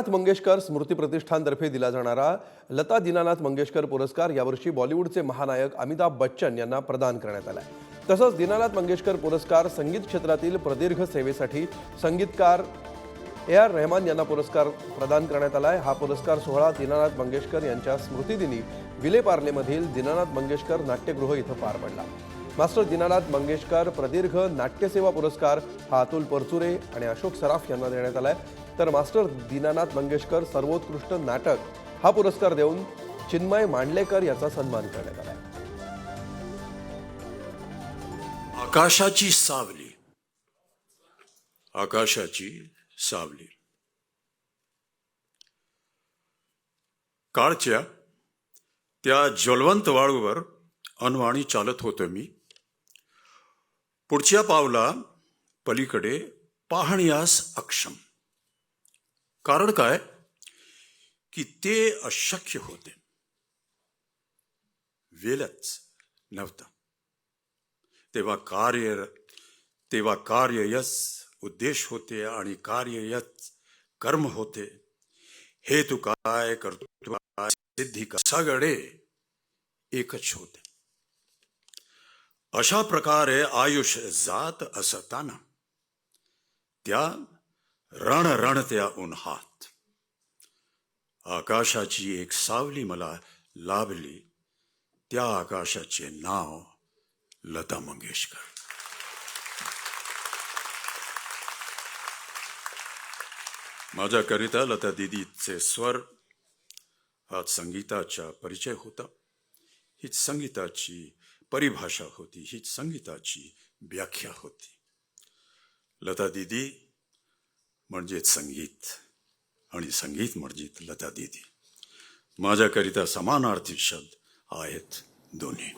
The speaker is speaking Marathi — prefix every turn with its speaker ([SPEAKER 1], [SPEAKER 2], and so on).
[SPEAKER 1] दीनानाथ मंगेशकर स्मृती प्रतिष्ठानतर्फे दिला जाणारा लता दीनानाथ मंगेशकर पुरस्कार यावर्षी बॉलिवूडचे महानायक अमिताभ बच्चन यांना प्रदान करण्यात आला तसंच दीनानाथ मंगेशकर पुरस्कार संगीत क्षेत्रातील प्रदीर्घ सेवेसाठी संगीतकार ए आर रहमान यांना पुरस्कार प्रदान करण्यात आलाय. हा पुरस्कार सोहळा दीनानाथ मंगेशकर यांच्या स्मृतिदिनी विलेपार्लेमधील दीनानाथ मंगेशकर नाट्यगृह इथं पार पडला. मास्टर दीनानाथ मंगेशकर प्रदीर्घ नाट्यसेवा पुरस्कार हा अतुल परचुरे आणि अशोक सराफ यांना देण्यात आला आहे तर मास्टर दीनानाथ मंगेशकर सर्वोत्कृष्ट नाटक हा पुरस्कार देऊन चिन्मय मांडलेकर याचा सन्मान करण्यात आलाय.
[SPEAKER 2] आकाशाची सावली. आकाशाची सावली. काळच्या त्या ज्वलवंत वाळूवर अनवाणी चालत होतो मी. पुढच्या पावला पलीकडे पाहण्यास अक्षम. कारण काय? की ते अशक्य होते. वेलच नव्हतं. तेव्हा कार्य तेव्हा कार्य यस उद्देश होते आणि कार्य यस कर्म होते. हे तू काय करतो सिद्धी कसा गडे एकच होते. अशा प्रकारे आयुष्य जात असताना त्या रण रणत्या उन्हात आकाशाची एक सावली मला लाभली. त्या आकाशाचे नाव लता मंगेशकर. माझ्याकरिता लता दिदीचे स्वर हा संगीताचा परिचय होता. हीच संगीताची परिभाषा होती ही संगीताची व्याख्या होती. लता दिदी म्हणजेच संगीत आणि संगीत म्हणजे लता दिदी. माझ्याकरिता समानार्थी शब्द आहेत दोन्ही.